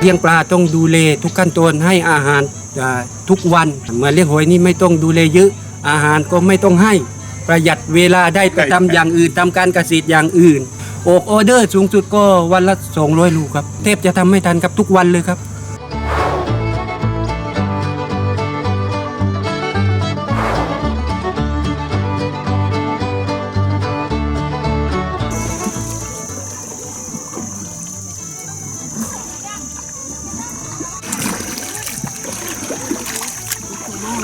เลี้ยงปลาต้องดูแลทุกขั้นตอนให้อาหารอ่าทุกวันเหมือนเลี้ยงหอยนี่ไม่ต้องดูแลเยอะอาหารก็ไม่ต้องให้ประหยัดเวลาได้ไปทำอย่างอื่นทำการเกษตรอย่างอื่นออกออเดอร์สูงสุดก็วันละ 200 ลูกครับเทพจะทำไม่ทันครับทุกวันเลยครับ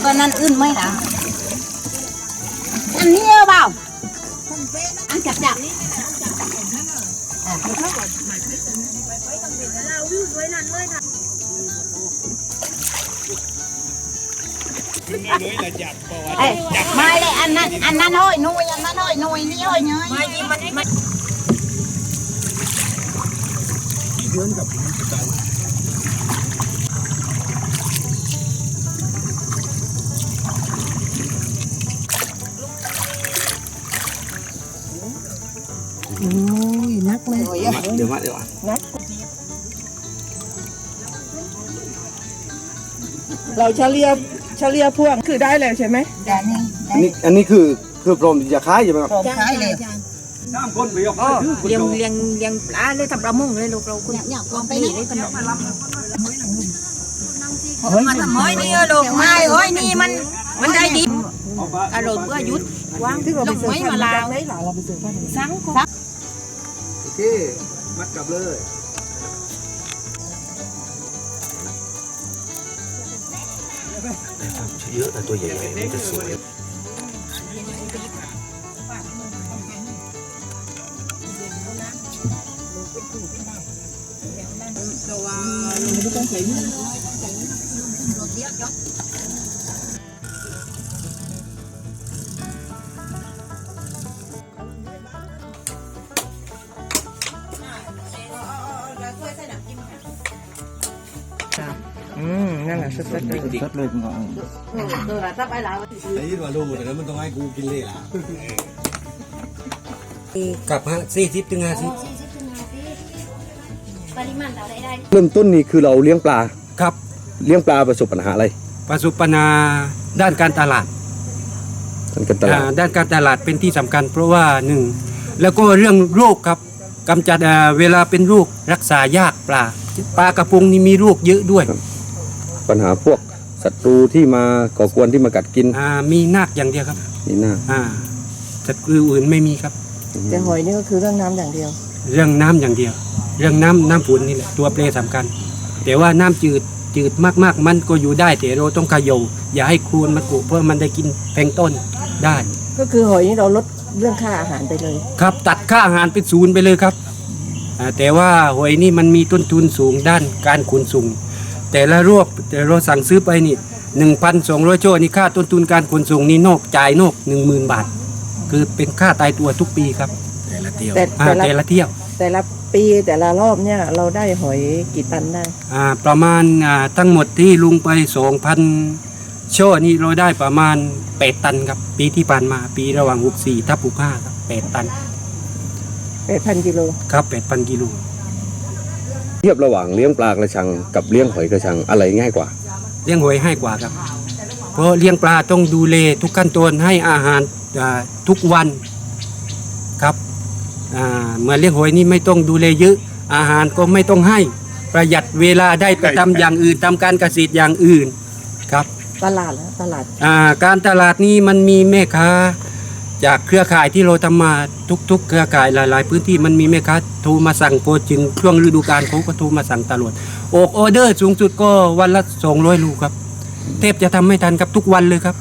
ก็นั่นอื่นไหมล่ะอันนี้เปล่าอันจับจับเอ้ยไม่เลยอั ยนุยอันนั้นห้อยนุยนี่ห้อยเนยไม่มันมันเดี๋ยวมาเดี๋ยวเราเฉลี่ยเฉลี่ยพวงคือได้แล้วใช่ไหมแต่นี่อันนี้อันนี้คือคือพร้อมที่จะขายใช่ไหมครับพร้อมขายเลยน้ำก้นไปออกอ๋อเลี้ยงเลี้ยงเลี้ยงปลาเลยทำประมงเลยลูกเราคุณอยากลองไปไปนี่นี่ได้ขนมมันทำห้อยนี่ลูกไม่ห้อยนี่มันมันได้ดีอร่อยเพื่อยุดวางที่เราไปลูกเสิร์ฟไม้พันมาธุ์ลาจากวไหนหล่ะเราไปเสิร์ฟพันธุ์สังคโอ เค มัดกลับเลยเยอะแต่ตัวใหญ่ๆมันจะสวยอื มนั่นแหละสดๆเลยชัดเลยคุณก็ตัวละถ้าไปแล้วไอ้ที่ว่าลูกแต่มันต้องให้กูกินเลยล่ะกับฮะสี่สิบถึงห้าสิบปริมาณเราได้ได้เริ่มต้นนี่คือเราเลี้ยงปลาครับ เลี้ยงปลาประสบปัญหาอะไร ประสบปัญหาด้านการตลาดกันกันตลาดอ่าด้านการตลาดเป็นที่สำคัญ เพราะว่าหนึ่งแล้วก็เรื่องโรคครับกำจัดอ่าเวลาเป็นโรครักษายากปลาปลากระพงนี่มีโรคเยอะด้วย ปัญหาพวกศัตรูที่มาก่อกวนที่มากัดกินอ่ามีนาคอย่างเดียวครับ นี่น่าอ่าสัตว์อื่นไม่มีครับ แต่หอยนี่ก็คือเรื่องน้ำอย่างเดียว เรื่องน้ำอย่างเดียว เรื่องน้ำน้ำฝนนี่แหละตัวเปรสำคัญ แต่ว่าน้ำจืดจืดมากๆ มันก็อยู่ได้แต่เราต้องขยโยอย่าให้โคลนมันกุเพื่อมันได้กินแพลงก์ต้นได้ ก็คือหอยนี่เราลดเรื่องค่าอาหารไปเลย ครับตัดค่าอาหารเป็นศูนย์ไปเลยครับอ่าแต่ว่าหอยนี่มันมีต้นทุนสูงด้านการขนส่ง แต่ละรอบแต่เราสั่งซื้อไปนี่หนึ่งพันสองร้อยโชนี่ค่าต้นทุนการขนส่งนี่นอกจ่ายนอกหนึ่งหมื่นบาท คือเป็นค่าตายตัวทุกปีครับแต่ละเที่ยวแต่อ่าแต่ละ แต่ละเที่ยวแต่ละปีแต่ละรอบเนี่ยเราได้หอยกี่ตันได้ อ่าประมาณอ่าทั้งหมดที่ลุงไปสองพันโชนี่เราได้ประมาณแปดตันครับ ปีที่ผ่านมาปีระหว่างหกสี่ทับหกห้าครับแปดตันแปดพันกิโลครับแปดพันกิโลเทียบระหว่างเลี้ยงปลากระชังกับเลี้ยงหอยกระชังอะไรง่ายกว่า เลี้ยงหอยให้กว่าครับ เพราะเลี้ยงปลาต้องดูแลทุกขั้นตอนให้อาหารอ่าทุกวันครับอ่าเหมือนเลี้ยงหอยนี่ไม่ต้องดูแลเยอะอาหารก็ไม่ต้องให้ประหยัดเวลาได้ไปทำอย่างอื่นทำการเกษตรอย่างอื่นครับ ตลาดแล้วตลาดอ่าการตลาดนี้มันมีแม่ค้า จากเครือข่ายที่เราทำมาทุก ๆ เครือข่ายหลาย ๆ พื้นที่มันมีแม่ค้าโทรมาสั่งโปรจึงช่วงฤดูกาลเขาก็โทรมาสั่งตลอดออกออเดอร์สูงสุดก็วันละ200ลูกครับเทพจะทำไม่ทันครับทุกวันเลยครับ